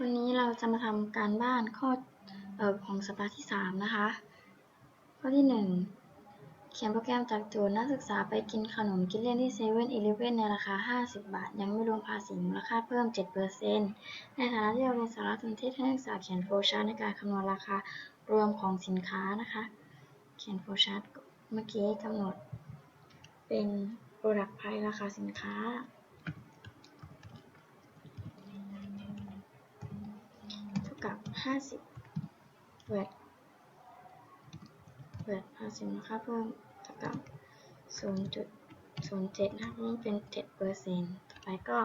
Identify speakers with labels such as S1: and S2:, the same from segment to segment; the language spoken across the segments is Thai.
S1: วันนี้เราจะมาทำการบ้านข้อออของสัปดาห์ที่ 3 นะคะ ข้อที่ 1 เขียนโปรแกรมจากโจทย์นักศึกษาไปกินขนมกินเล่นที่เซเว่นอีเลฟเว่นในราคา 50 บาท ยังไม่รวมภาษีมูลค่าเพิ่ม 7%ในฐานะที่เราเรียนสารสนเทศให้นักศึกษาเขียนโฟล์ชาร์ตในการคำนวณราคารวมของสินค้านะคะ เขียนโฟล์ชาร์ตเมื่อกี้กำหนดเป็น Product Price ราคาสินค้า เท่า กับ 50เวิร์ดเวิร์ดภาษีมูลค่าเพิ่มเท่ากับ0.07นะคะเพิ่เป็น7เปอร์เซ็นต์ต่อไปก็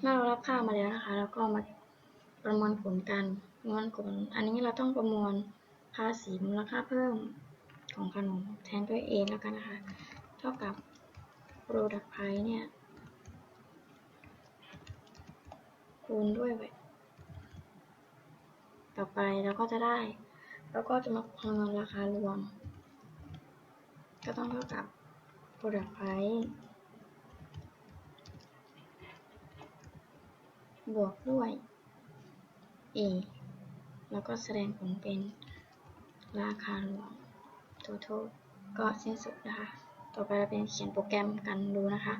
S1: เมื่อเรารับค่ามาแล้วนะคะ แล้วก็มาประมวลผลกันประมวลผล อันนี้เราต้องประมวลภาษีมูลค่าเพิ่มของขนมแทนด้วย A แล้วกันนะคะ เท่ากับ product price เนี่ยคูณด้วย VAT ต่ ต่อไปเราก็จะได้ แล้วก็จะมาคำนวณราคารวม ก็ต้องเท่ากับ product price บวกด้วย A แล้วก็แสดงผลเป็นราคารวม total ก็สิ้นสุดนะคะ ต่อไปเราเป็นเขียนโปรแกรมกันดูนะคะ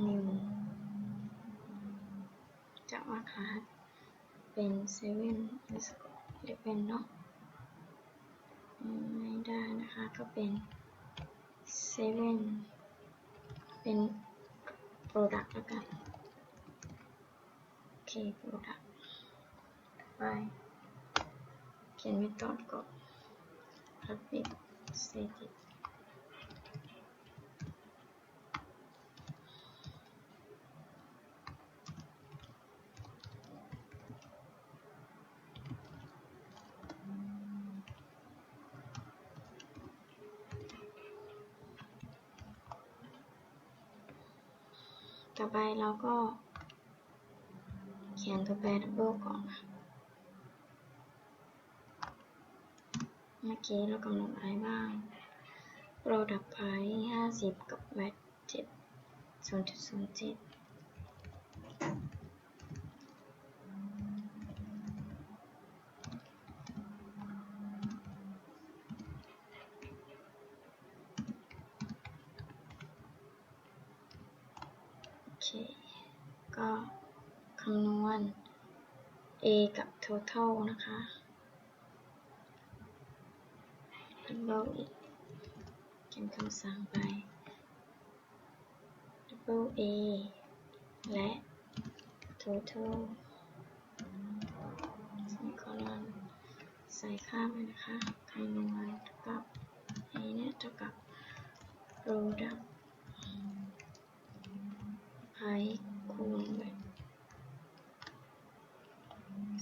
S1: new จะว่าคาเป็นเซเว่นเรียกเป็นเนาะไม่ได้นะคะก็เป็นเซเว่นเป็น product แล้วกัน โอเค product ไปเขียน method ก่อน public static ต่อไปเราก็เขียนตัวแปร double ก่อน เมื่อกี้เรากำหนดอะไรบ้าง product price 50 กับ VAT 7 0.07 โอเค ก็คำนวณ A กับ total นะคะ double อีกเขียนคำสั่งไป double A และ total สมิคอลอนใส่ค่าไปนะคะคำนวณเท่ากับ A เนี่ยเท่ากับ product price คูณ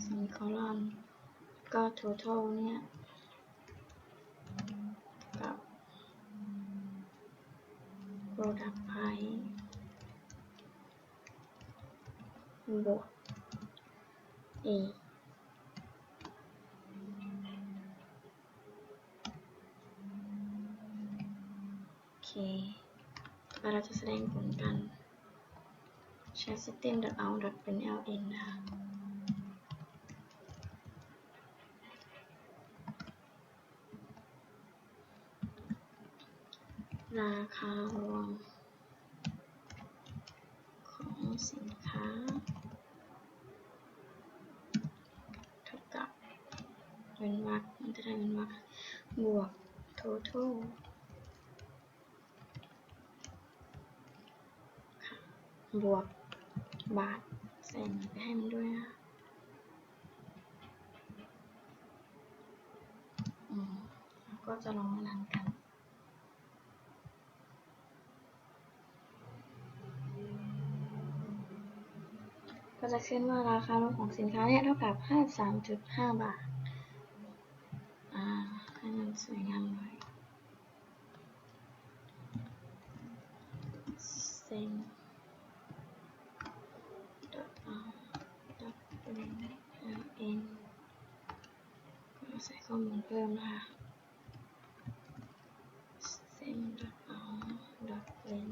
S1: สมิคอลอนก็ total เนี่ยกับ product price บวก A โอเค เราจะแสดงผลกัน ใช้ system.out เป็น ln นะคะราคารวมของสินค้าเท่ากับเป็นวรรคมันจะได้เป็นวรรคบวก total บวก บาทใส่มันไปให้มันด้วยนะอืมแล้วก็จะลองมารันกันก็จะขึ้นว่าราคารวมของสินค้าเนี่ยเท่ากับ 53.5 บาท อ่า ให้มันสวยงามหน่อยเซ็ง dot out dot ln ln ก็ใส่ข้อมูลเพิ่มนะคะเซ็ง dot out dot ln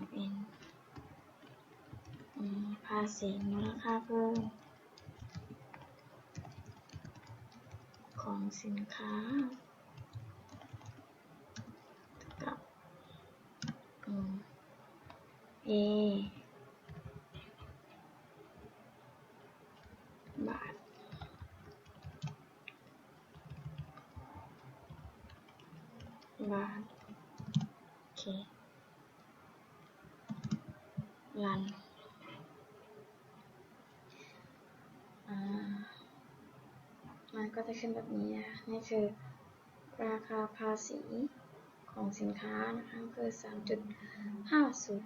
S1: ln าษีมูลค่าเพิ่ม ของสินค้ากับอืม A บาท บาทโอเครันอ่ามันก็จะขึ้นแบบนี้นะคะนี่คือราคาภาษีของสินค้านะคะคือ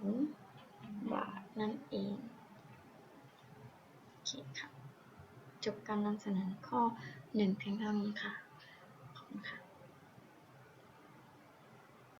S1: 3.50 บาทนั่นเองโอเคค่ะ จบการนำเสนอข้อ 1 เพียงเท่านี้ค่ะ ขอบคุณค่ะ